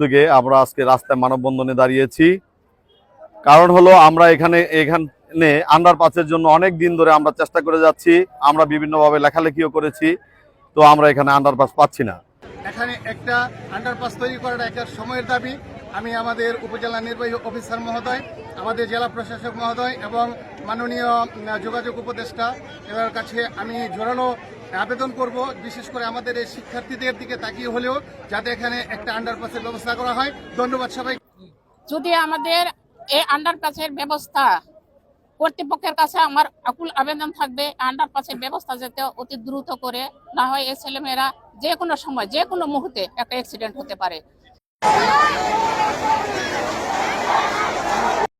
আমরা আমরা আজকে রাস্তায় মানববন্ধনে দাঁড়িয়েছি। কারণ হলো আমরা এখানে এখান আন্ডারপাসের জন্য অনেক দিন ধরে আমরা চেষ্টা করে যাচ্ছি আমরা বিভিন্নভাবে লেখালেখিও করেছি তো আমরা এখানে আন্ডারপাস পাচ্ছি না। এখানে একটা আন্ডারপাস তৈরি করাটা একটা সময়ের দাবি। আমি আমাদের উপজেলা নির্বাহী অফিসার মহোদয় আমাদের জেলা প্রশাসক মহোদয় এবং মাননীয় যোগাযোগ উপদেষ্টা এর কাছে আমি জোরালো আবেদন করব। বিশেষ করে আমাদের এই শিক্ষার্থীদের দিকে তাকিয়ে হলেও যাতে এখানে একটা আন্ডারপাসের ব্যবস্থা করা হয়। ধন্যবাদ সবাই যদি আমাদের এই আন্ডারপাসের ব্যবস্থা কর্তৃপক্ষের কাছে আমার আকুল আবেদন থাকবে। আন্ডারপাসের ব্যবস্থা যাতে অতি দ্রুত করে না হয় এই ছেলেমেয়েরা যে কোনো সময় যে কোনো মুহূর্তে একটা অ্যাক্সিডেন্ট হতে পারে।